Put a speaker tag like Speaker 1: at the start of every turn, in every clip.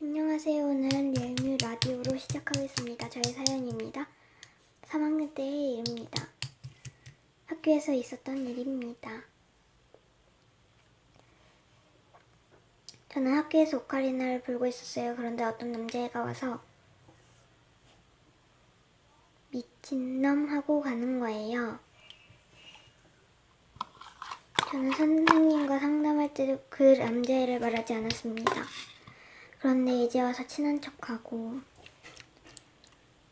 Speaker 1: 안녕하세요. 오늘은 릴뮤 라디오로 시작하겠습니다. 저의 사연입니다. 3학년 때의 일입니다. 학교에서 있었던 일입니다. 저는 학교에서 오카리나를 불고 있었어요. 그런데 어떤 남자애가 와서 미친놈 하고 가는 거예요. 저는 선생님과 상담할 때도 그 남자애를 말하지 않았습니다. 그런데 이제 와서 친한 척하고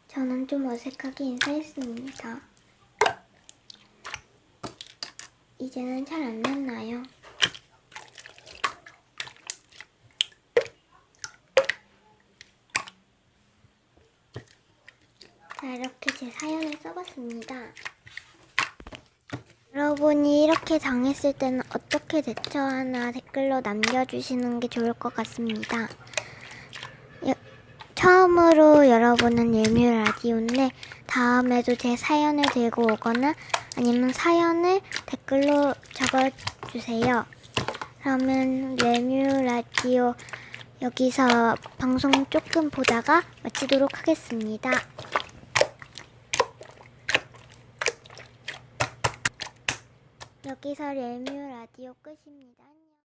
Speaker 1: 저는 좀 어색하게 인사했습니다. 이제는 잘 안 만나요. 자, 이렇게 제 사연을 써봤습니다. 여러분이 이렇게 당했을 때는 어떻게 대처하나 댓글로 남겨주시는 게 좋을 것 같습니다. 여- 처음으로 여러분은 예뮤 라디오인데 다음에도 제 사연을 들고 오거나 아니면 사연을 댓글로 적어주세요. 그러면 예뮤 라디오 여기서 방송 조금 보다가 마치도록 하겠습니다. 여기서 예뮤 라디오 끝입니다. 안녕.